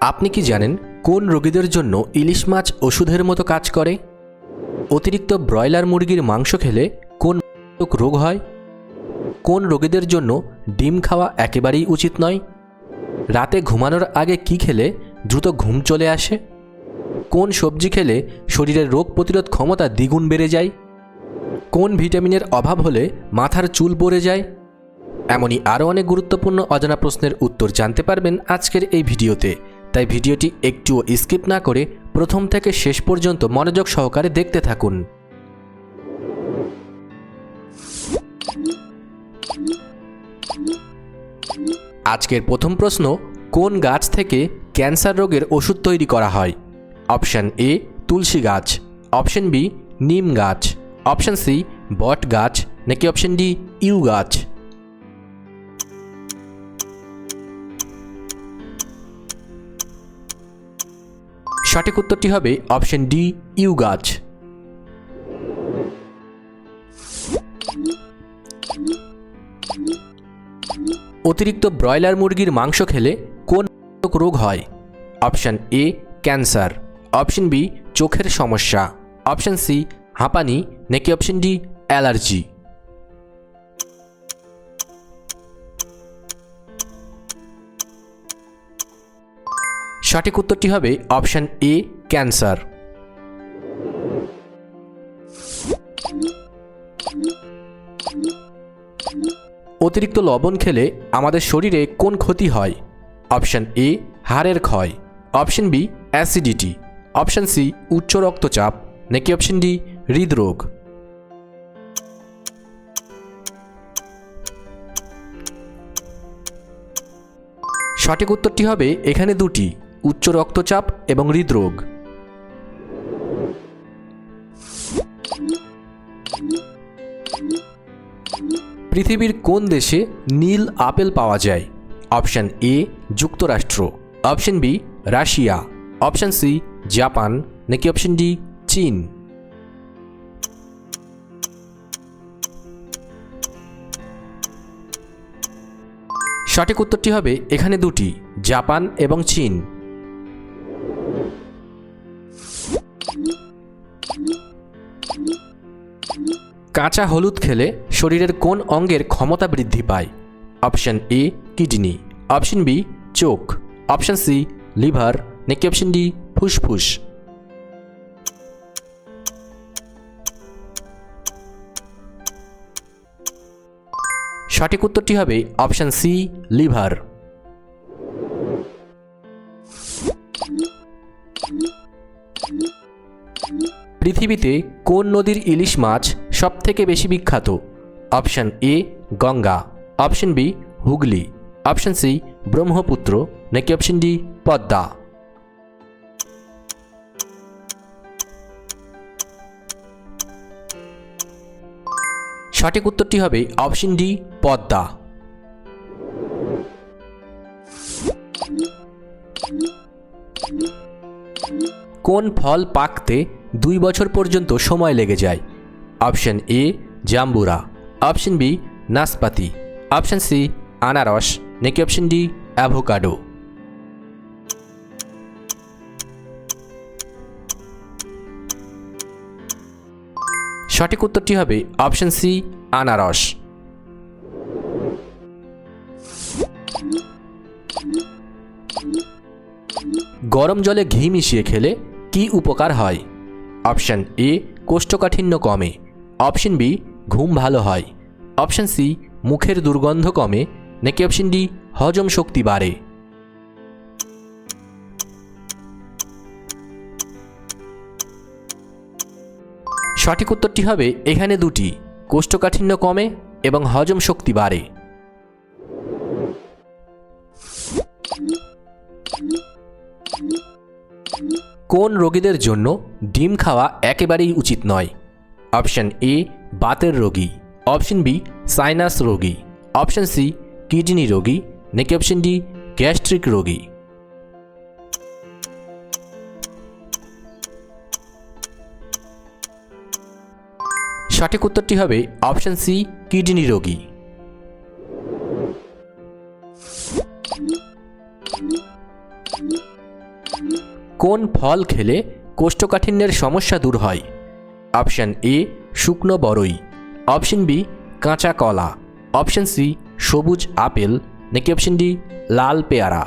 আপনি কি জানেন কোন রোগীদের জন্য ইলিশ মাছ ওষুধের মতো কাজ করে? অতিরিক্ত ব্রয়লার মুরগির মাংস খেলে কোন রোগ হয়? কোন রোগীদের জন্য ডিম খাওয়া একেবারেই উচিত নয়? রাতে ঘুমানোর আগে কি খেলে দ্রুত ঘুম চলে আসে? কোন সবজি খেলে শরীরের রোগ প্রতিরোধ ক্ষমতা দ্বিগুণ বেড়ে যায়? কোন ভিটামিনের অভাব হলে মাথার চুল পড়ে যায়? এমনই আরও অনেক গুরুত্বপূর্ণ অজানা প্রশ্নের উত্তর জানতে পারবেন আজকের এই ভিডিওতে। তাই ভিডিওটি একটুও স্কিপ না করে প্রথম থেকে শেষ পর্যন্ত মনোযোগ সহকারে দেখতে থাকুন। আজকের প্রথম প্রশ্ন, কোন গাছ থেকে ক্যান্সার রোগের ওষুধ তৈরি করা হয়? অপশান এ, তুলসী গাছ। অপশান বি, নিম গাছ। অপশান সি, বট গাছ। নাকি অপশান ডি, ইউ গাছ। সঠিক উত্তরটি হবে অপশন ডি, ইউ গাছ। অতিরিক্ত ব্রয়লার মুরগির মাংস খেলে কোন রোগ হয়? Option A, cancer. Option B, চোখের সমস্যা। অপশন সি, হাঁপানি। নাকি অপশন ডি, অ্যালার্জি। সঠিক উত্তরটি হবে অপশান এ, ক্যান্সার। অতিরিক্ত লবণ খেলে আমাদের শরীরে কোন ক্ষতি হয়? অপশান এ, হাড়ের ক্ষয়। Option B, acidity. Option C, উচ্চ রক্তচাপ। নাকি অপশান ডি, হৃদরোগ? সঠিক উত্তরটি হবে এখানে দুটি। উচ্চ রক্তচাপ এবং হৃদরোগ। পৃথিবীর কোন দেশে নীল আপেল পাওয়া যায়? অপশন এ, যুক্তরাষ্ট্র। Option B, Russia. Option C, Japan. নাকি অপশন ডি, চীন? সঠিক উত্তরটি হবে এখানে দুটি, জাপান এবং চীন। কাঁচা হলুদ খেলে শরীরের কোন অঙ্গের ক্ষমতা বৃদ্ধি পায়? Option A, kidney. Option B, চোখ। Option C, liver. নাকি অপশন ডি, ফুসফুস? সঠিক উত্তরটি হবে অপশন সি, লিভার। পৃথিবীতে কোন নদীর ইলিশ মাছ সবথেকে বেশি বিখ্যাত? Option A, Ganga. Option B, Hooghly. Option C, Brahmaputra. নাকি অপশন ডি, পদ্মা? সঠিক উত্তরটি হবে অপশন ডি, পদ্মা। কোন ফল পাকতে দুই বছর পর্যন্ত সময় লেগে যায়। অপশন এ, জাম্বুরা। অপশন বি, নাসপাতি। অপশন সি, আনারস। নাকি অপশন ডি, অ্যাভোকাডো। সঠিক উত্তরটি হবে অপশন সি, আনারস। গরম জলে ঘি মিশিয়ে খেলে কি উপকার হয়? অপশন এ কোষ্ঠকাঠিন্য কমে। অপশন বি ঘুম ভালো হয়। অপশন সি মুখের দুর্গন্ধ কমে। নাকি অপশন ডি হজম শক্তি বাড়ে। সঠিক উত্তরটি হবে এখানে দুটি। কোষ্ঠকাঠিন্য কমে এবং হজম শক্তি বাড়ে। কোন রোগীদের জন্য ডিম খাওয়া একেবারেই উচিত নয়? অপশন এ, বাতের রোগী। অপশন বি, সাইনাস রোগী। অপশন সি, কিডনি রোগী। নাকি অপশন ডি, গ্যাস্ট্রিক রোগী। সঠিক উত্তরটি হবে অপশন সি, কিডনি রোগী। কোন ফল খেলে কোষ্ঠকাঠিন্যের সমস্যা দূর হয়? অপশান এ, শুকনো বরই। অপশন বি, কাঁচা কলা। অপশন সি, সবুজ আপেল। নাকি অপশন ডি, লাল পেয়ারা।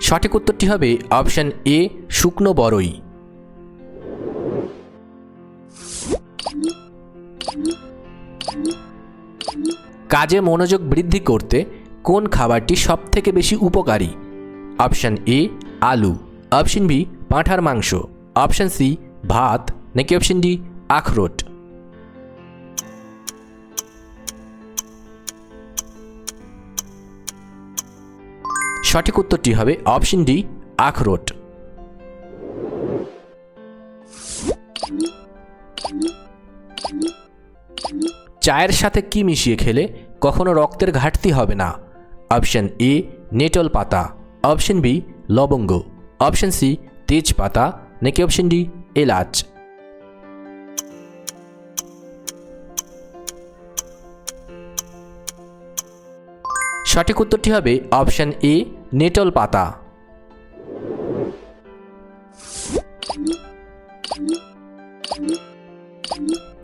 সঠিক উত্তরটি হবে অপশান এ, শুকনো বরই। কাজে মনোযোগ বৃদ্ধি করতে কোন খাবারটি সবথেকে বেশি উপকারী? অপশান এ, আলু। অপশন বি, পাঁঠার মাংস। অপশান সি, ভাত। নাকি অপশন ডি, আখরোট। সঠিক উত্তরটি হবে অপশন ডি, আখরোট। চায়ের সাথে কি মিশিয়ে খেলে কখনো রক্তের ঘাটতি হবে না। অপশন এ, নেটল পাতা। অপশন বি, লবঙ্গ। অপশন সি, তেজপাতা। নাকি অপশন ডি, এলাচ। সঠিক উত্তরটি হবে অপশন এ, নেটল পাতা।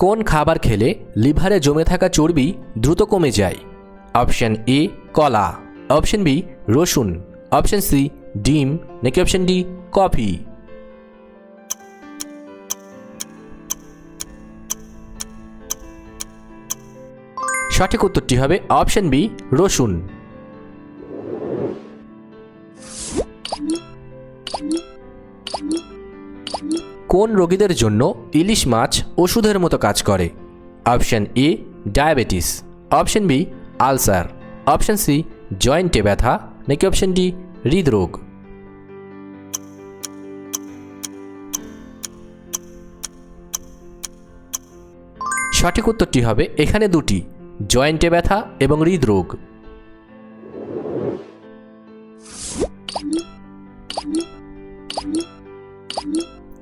কোন খাবার খেলে লিভারে জমে থাকা চর্বি দ্রুত কমে যায়? অপশন এ, কলা। অপশন বি, রসুন। অপশন সি, ডিম। নাকি অপশন ডি, কফি? সঠিক উত্তরটি হবে অপশন বি, রসুন। কোন রোগীদের জন্য ইলিশ মাছ ওষুধের মতো কাজ করে? Option A, diabetes. Option B, ulcer. Option C, জয়েন্টে ব্যথা, নাকি অপশন ডি, হৃদরোগ? সঠিক উত্তরটি হবে এখানে দুটি, জয়েন্টে ব্যথা এবং হৃদরোগ।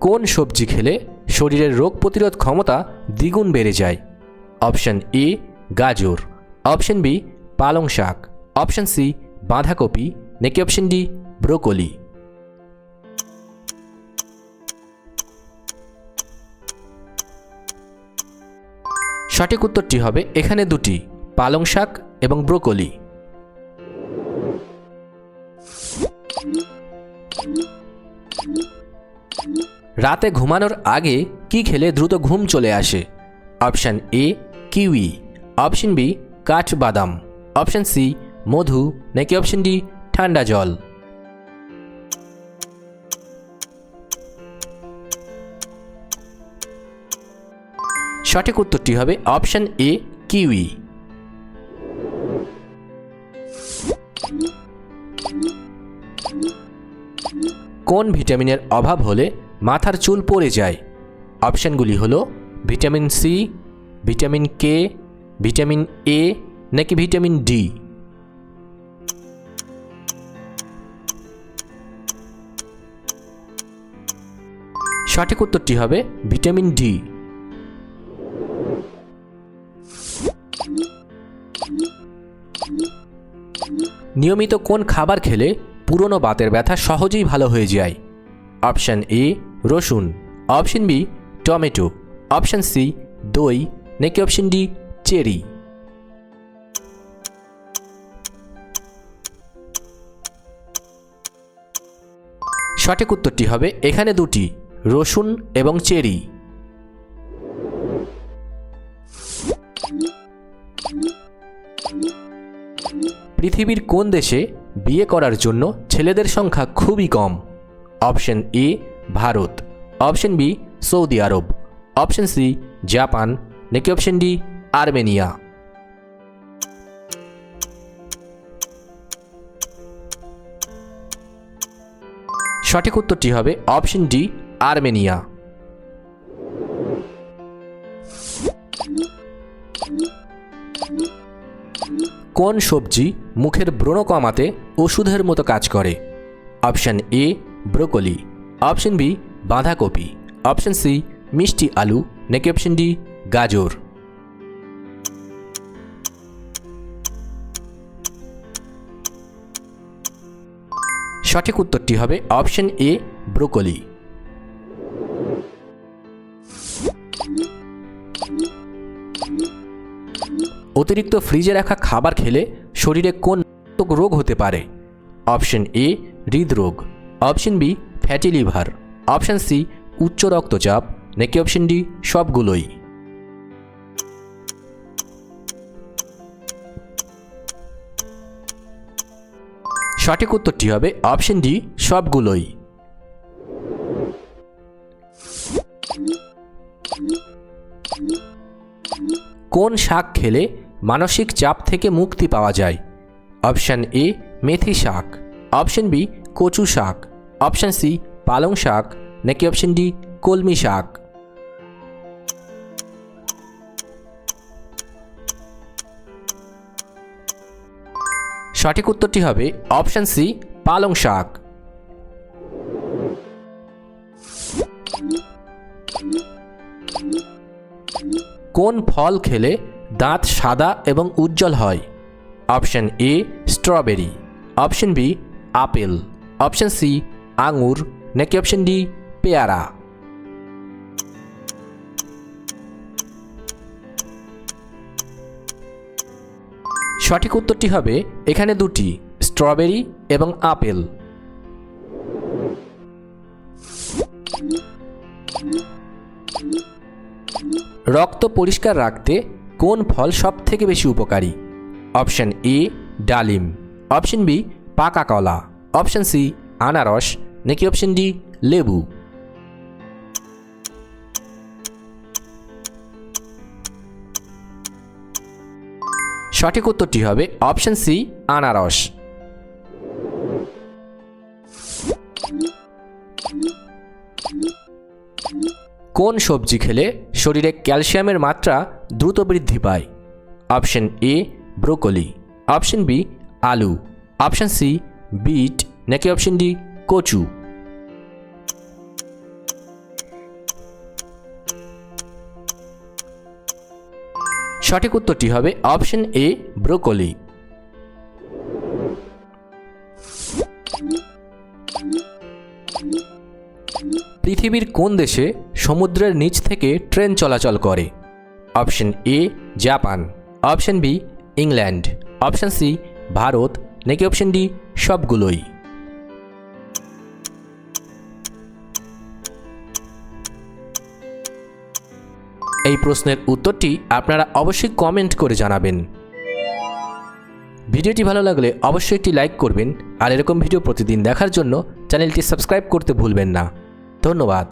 কোন সবজি খেলে শরীরের রোগ প্রতিরোধ ক্ষমতা দ্বিগুণ বেড়ে যায়? অপশন এ, গাজর। অপশন বি, পালং শাক। অপশন সি, বাঁধাকপি। নাকি অপশন ডি, ব্রোকলি? সঠিক উত্তরটি হবে এখানে দুটি, পালং শাক এবং ব্রোকলি। রাতে ঘুমানোর আগে কি খেলে দ্রুত ঘুম চলে আসে? Option A, kiwi. Option B, কাঠবাদাম। অপশন সি, মধু। নাকি অপশন ডি, ঠান্ডা জল? সঠিক উত্তরটি হবে অপশন এ, কিউই। কোন ভিটামিনের অভাব হলে মাথার চুল পড়ে যায়। অপশানগুলি হলো vitamin C, vitamin K, vitamin A নাকি ভিটামিন ডি। সঠিক উত্তরটি হবে ভিটামিন ডি। নিয়মিত কোন খাবার খেলে পুরনো বাতের ব্যথা সহজেই ভালো হয়ে যায়? অপশান এ, রসুন। Option B, tomato. Option C, দই। নাকি অপশন ডি, চেরি। সঠিক উত্তরটি হবে এখানে দুটি, রসুন এবং চেরি। পৃথিবীর কোন দেশে বিয়ে করার জন্য ছেলেদের সংখ্যা খুবই কম? Option A, Bharat. Option B, Saudi Arab. Option C, Japan. নাকি অপশন ডি, আর্মেনিয়া। সঠিক উত্তরটি হবে অপশন ডি, আর্মেনিয়া। কোন সবজি মুখের ব্রণ কমাতে ওষুধের মতো কাজ করে? Option A broccoli. Option B, বাঁধাকপি। অপশন সি, মিষ্টি আলু। নাকি অপশন ডি, গাজর। সঠিক উত্তরটি হবে অপশন এ, ব্রোকলি। অতিরিক্ত ফ্রিজে রাখা খাবার খেলে শরীরে কোন রোগ হতে পারে? অপশন এ, হৃদরোগ। Option B fatty liver option C উচ্চ রক্তচাপ। নাকি অপশন ডি সবগুলোই। সঠিক উত্তরটি হবে অপশন ডি সবগুলোই। কোন শাক খেলে মানসিক চাপ থেকে মুক্তি পাওয়া যায়? অপশান এ মেথি শাক। অপশন বি কচু শাক। অপশান সি, পালং শাক, নাকি অপশন ডি, কলমি শাক? সঠিক উত্তরটি হবে অপশান সি, পালং শাক। কোন ফল খেলে দাঁত সাদা এবং উজ্জ্বল হয়? Option A, strawberry. Option B, apple. Option C আঙুর নাকি অপশন ডি পেয়ারা। সঠিক উত্তরটি হবে এখানে দুটি, স্ট্রবেরি এবং আপেল। রক্ত পরিষ্কার রাখতে কোন ফল সব থেকে বেশি উপকারী? অপশন এ, ডালিম। অপশন বি, পাকা কলা। অপশন সি, আনারস। নাকি অপশন ডি লেবু। সঠিক উত্তরটি হবে অপশন সি আনারস। কোন সবজি খেলে শরীরে ক্যালসিয়ামের মাত্রা দ্রুত বৃদ্ধি পায়? Option A broccoli. Option B আলু। Option C beet. নাকি অপশন ডি কচু। সঠিক উত্তরটি হবে অপশন এ, ব্রোকলি। পৃথিবীর কোন দেশে সমুদ্রের নিচ থেকে ট্রেন চলাচল করে? Option A, Japan. Option B, England. Option C, Bharat. নাকি অপশন ডি, সবগুলোই? এই প্রশ্নের উত্তরটি আপনারা অবশ্যই কমেন্ট করে জানাবেন। ভিডিওটি ভালো লাগলে অবশ্যই একটি লাইক করবেন, আর এরকম ভিডিও প্রতিদিন দেখার জন্য চ্যানেলটি সাবস্ক্রাইব করতে ভুলবেন না। ধন্যবাদ।